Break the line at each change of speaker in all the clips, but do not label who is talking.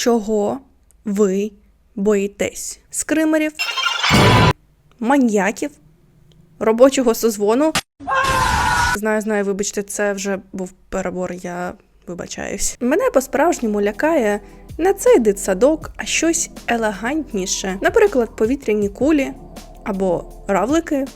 Чого ви боїтесь? Скримерів, маньяків, робочого созвону. Знаю, знаю, вибачте, це вже був перебор, я вибачаюсь. Мене по-справжньому лякає не цей дитсадок, а щось елегантніше. Наприклад, повітряні кулі або равлики.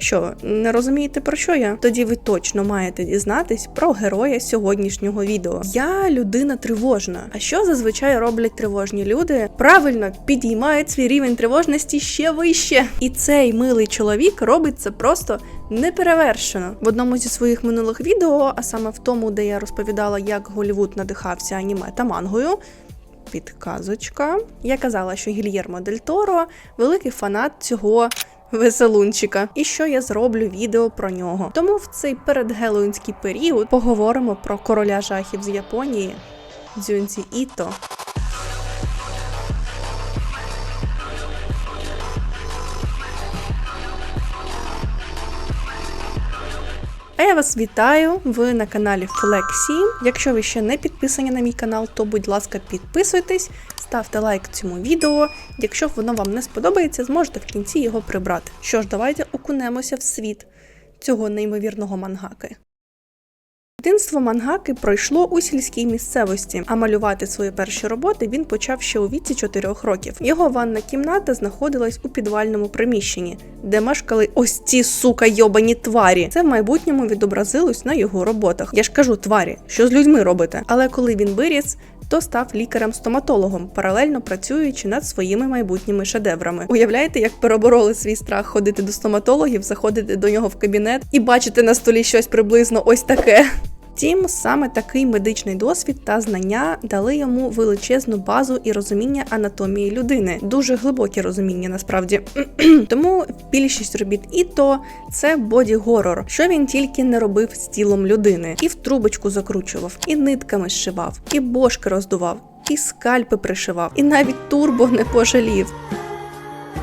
Що, не розумієте про що я? Тоді ви точно маєте дізнатись про героя сьогоднішнього відео. Я людина тривожна. А що зазвичай роблять тривожні люди? Правильно підіймають свій рівень тривожності ще вище. І цей милий чоловік робить це просто неперевершено. В одному зі своїх минулих відео, а саме в тому, де я розповідала, як Голівуд надихався аніме та мангою. Підказочка. Я казала, що Гільєрмо Дель Торо великий фанат цього веселунчика, і що я зроблю відео про нього. Тому в цей передгелоїнський період поговоримо про короля жахів з Японії Дзюнзі Іто. А я вас вітаю. Ви на каналі Флексі. Якщо ви ще не підписані на мій канал, то будь ласка, підписуйтесь, ставте лайк цьому відео. Якщо воно вам не сподобається, зможете в кінці його прибрати. Що ж, давайте окунемося в світ цього неймовірного мангаки. Дитинство мангаки пройшло у сільській місцевості, а малювати свої перші роботи він почав ще у віці 4 років. Його ванна кімната знаходилась у підвальному приміщенні, де мешкали ось ці сука йобані тварі. Це в майбутньому відобразилось на його роботах. Я ж кажу тварі, що з людьми робите. Але коли він виріс, то став лікарем-стоматологом, паралельно працюючи над своїми майбутніми шедеврами. Уявляєте, як перебороли свій страх ходити до стоматологів, заходити до нього в кабінет і бачити на столі щось приблизно ось таке. Втім, саме такий медичний досвід та знання дали йому величезну базу і розуміння анатомії людини, дуже глибоке розуміння насправді. Тому більшість робіт Іто це боді-горор, що він тільки не робив з тілом людини, і в трубочку закручував, і нитками зшивав, і бошки роздував, і скальпи пришивав, і навіть турбо не пожалів.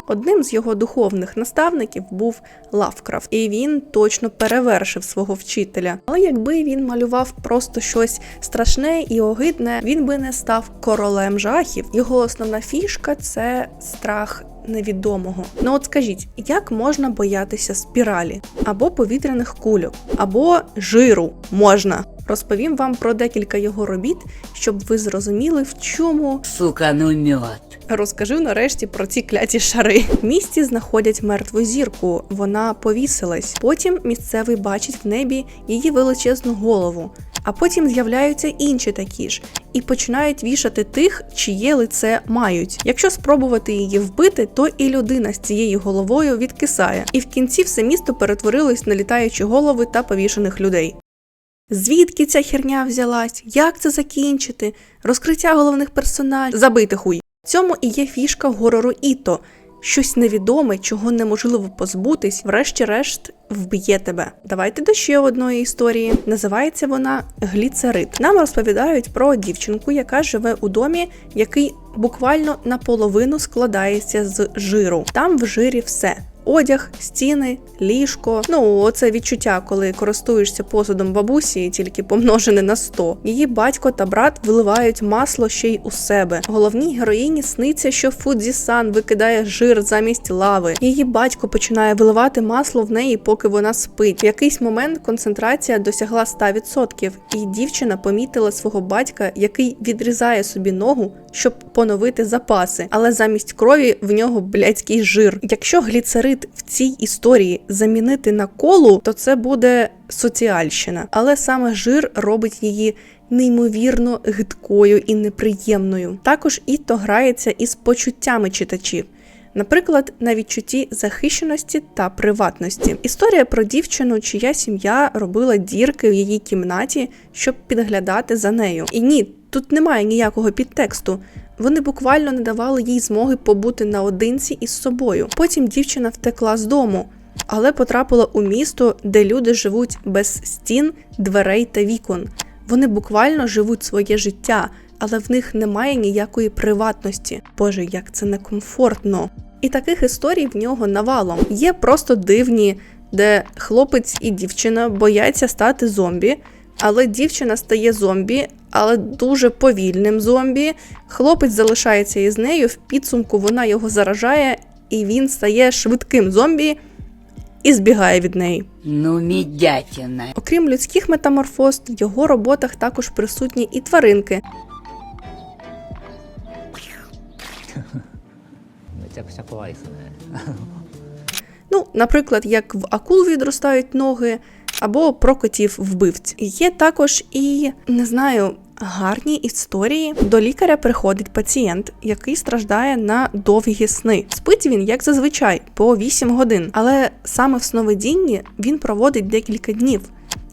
Одним з його духовних наставників був Лавкрафт, і він точно перевершив свого вчителя. Але якби він малював просто щось страшне і огидне, він би не став королем жахів. Його основна фішка це страх. Невідомого. Ну от скажіть, як можна боятися спіралі, або повітряних кульок, або жиру можна. Розповім вам про декілька його робіт, щоб ви зрозуміли, в чому
сука, ну мед.
Розкажу нарешті про ці кляті шари. В місті знаходять мертву зірку. Вона повісилась. Потім місцевий бачить в небі її величезну голову. А потім з'являються інші такі ж і починають вішати тих, чиє лице мають. Якщо спробувати її вбити, то і людина з цією головою відкисає. І в кінці все місто перетворилось на літаючі голови та повішених людей. Звідки ця херня взялась? Як це закінчити? Розкриття головних персонажів. Забити хуй. В цьому і є фішка горору Іто. Щось невідоме, чого неможливо позбутись, врешті-решт вб'є тебе. Давайте до ще одної історії. Називається вона Гліцерит. Нам розповідають про дівчинку, яка живе у домі, який буквально наполовину складається з жиру. Там в жирі все. Одяг, стіни, ліжко. Ну, оце відчуття, коли користуєшся посудом бабусі, тільки помножене на 100. Її батько та брат виливають масло ще й у себе. Головній героїні сниться, що Фудзі-сан викидає жир замість лави. Її батько починає виливати масло в неї, поки вона спить. В якийсь момент концентрація досягла 100%, і дівчина помітила свого батька, який відрізає собі ногу, щоб поновити запаси, але замість крові в нього блядський жир. Якщо гліцерит в цій історії замінити на колу, то це буде соціальщина, але саме жир робить її. Неймовірно гидкою і неприємною. Також Іто грається із почуттями читачів, наприклад, на відчутті захищеності та приватності. Історія про дівчину, чия сім'я робила дірки в її кімнаті, щоб підглядати за нею. І ні, тут немає ніякого підтексту. Вони буквально не давали їй змоги побути наодинці із собою. Потім дівчина втекла з дому, але потрапила у місто, де люди живуть без стін, дверей та вікон. Вони буквально живуть своє життя, але в них немає ніякої приватності. Боже, як це некомфортно. І таких історій в нього навалом. Є просто дивні, де хлопець і дівчина бояться стати зомбі, але дівчина стає зомбі, але дуже повільним зомбі. Хлопець залишається із нею, в підсумку вона його заражає, і він стає швидким зомбі і збігає від неї.
Ну, мідятіна.
Окрім людських метаморфоз, в його роботах також присутні і тваринки. Ну, наприклад, як в акул відростають ноги або про котів вбивць. Є також і не знаю. Гарні історії до лікаря приходить пацієнт, який страждає на довгі сни. Спить він, як зазвичай, по 8 годин, але саме в сновидінні він проводить декілька днів.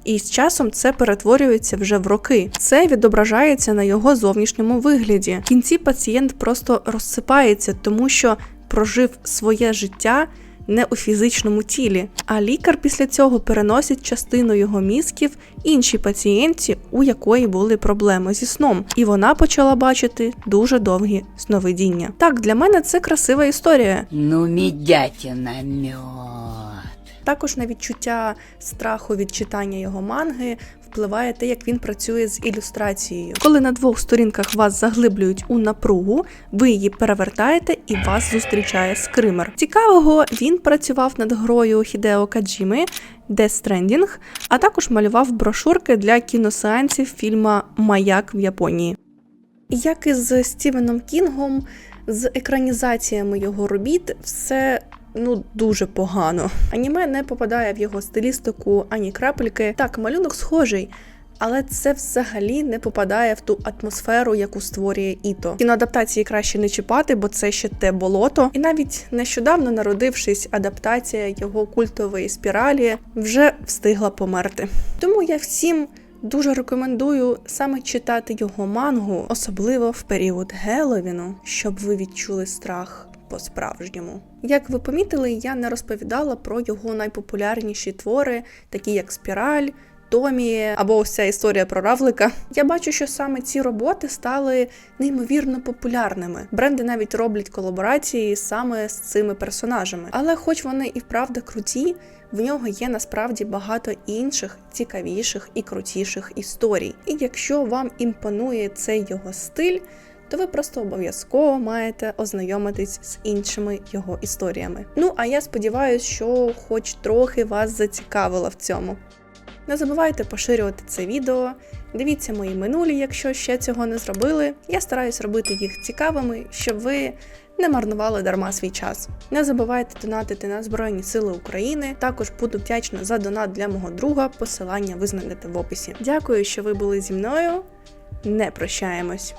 І з часом це перетворюється вже в роки. Це відображається на його зовнішньому вигляді. В кінці пацієнт просто розсипається, тому що прожив своє життя не у фізичному тілі. А лікар після цього переносить частину його мізків іншій пацієнтці, у якої були проблеми зі сном, і вона почала бачити дуже довгі сновидіння. Так, для мене це красива історія.
Ну, медятина мед.
Також на відчуття страху від читання його манги впливає те, як він працює з ілюстрацією. Коли на двох сторінках вас заглиблюють у напругу, ви її перевертаєте і вас зустрічає скример. Цікавого він працював над грою Хідео Каджіми Death Stranding, а також малював брошурки для кіносеансів фільма Маяк в Японії. Як і з Стівеном Кінгом, з екранізаціями його робіт, все ну дуже погано. Аніме не попадає в його стилістику ані крапельки. Так, малюнок схожий. Але це взагалі не попадає в ту атмосферу, яку створює Іто. Кіноадаптації краще не чіпати, бо це ще те болото. І навіть нещодавно народившись, адаптація його культової спіралі вже встигла померти. Тому я всім дуже рекомендую саме читати його мангу, особливо в період Геловіну, щоб ви відчули страх по-справжньому. Як ви помітили, я не розповідала про його найпопулярніші твори, такі як Спіраль. Томі або ця історія про равлика. Я бачу, що саме ці роботи стали неймовірно популярними. Бренди навіть роблять колаборації саме з цими персонажами. Але, хоч вони і вправда круті, в нього є насправді багато інших цікавіших і крутіших історій. І якщо вам імпонує цей його стиль, то ви просто обов'язково маєте ознайомитись з іншими його історіями. Ну а я сподіваюся, що хоч трохи вас зацікавило в цьому. Не забувайте поширювати це відео. Дивіться мої минулі, якщо ще цього не зробили. Я стараюсь робити їх цікавими, щоб ви не марнували дарма свій час. Не забувайте донатити на Збройні Сили України. Також буду вдячна за донат для мого друга. Посилання ви знайдете в описі. Дякую, що ви були зі мною. Не прощаємось.